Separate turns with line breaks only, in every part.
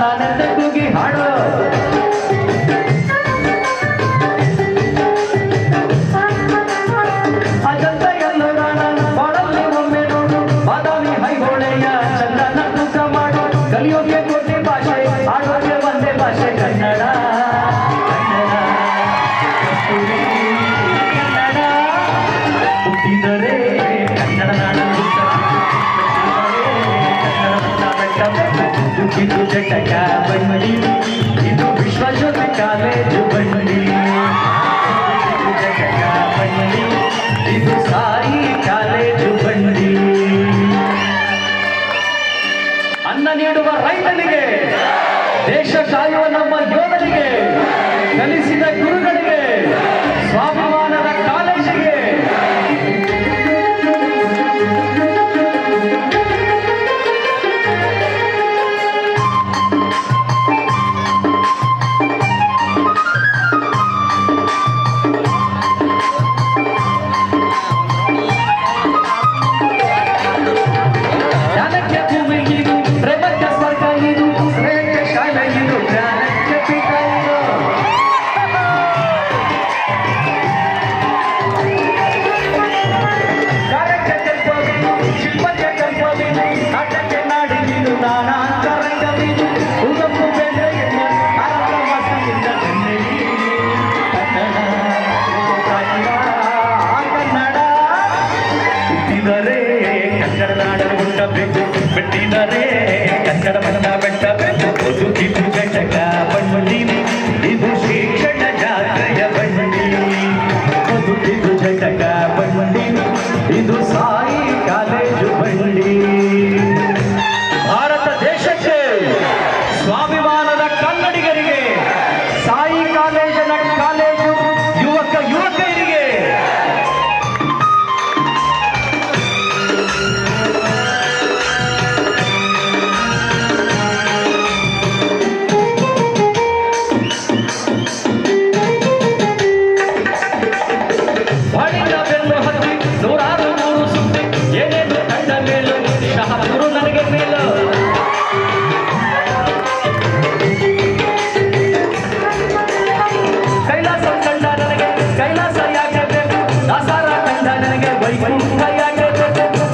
ನಾನೆಂದ ಕೂಗಿ ಹಾಡೋ. ಇದು ಘಟಕ ಬಣ್ಮಡಿ ಇದು ವಿಶ್ವಜ್ಯೋತಿ ಕಾಲೇಜು ಬಣ್ಮಡಿ ಇದು ಘಟಕ ಬಣ್ಮಡಿ ಇದು ಸಾಯಿ ಕಾಲೇಜು ಬಣ್ಮಡಿ ಅನ್ನ ನೀಡುವ ರೈತನಿಗೆ, ದೇಶ ಸಾಯುವ ನಮ್ಮ ಯೋಧನಿಗೆ, ಕಲಿಸಿದ ಗುರುಗಳಿಗೆ ಬೇಕು ಬಿಟ್ಟಿದರೆ ಕನ್ನಡ ಬಂದ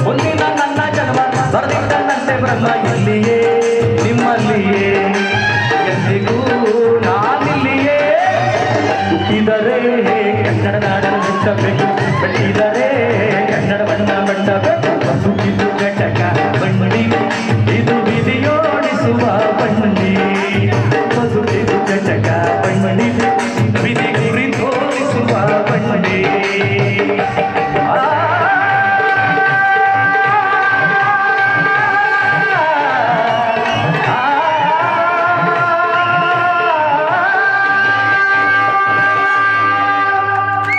ಮುಂದಿನ ನನ್ನ ಜನ್ಮ ಬರೆದಿದ್ದನಂತೆ ಬ್ರಹ್ಮ ಇಲ್ಲಿಯೇ ನಿಮ್ಮಲ್ಲಿಯೇ ಎಂದಿಗೂ ನಾನಿಲ್ಲಿಯೇ ಹುಟ್ಟಿದರೆ ಕನ್ನಡ ನಾಡನ್ನು ಮುಟ್ಟಬೇಕು ಕಟ್ಟಿದರೆ ಕನ್ನಡವನ್ನು ಬಟ್ಟಬೇಕು ಸುಗಿದು ಘಟಕ ಬಂಡಿ ಇದು ವಿಧಿಯೋಡಿಸುವ ಬಂಡಿ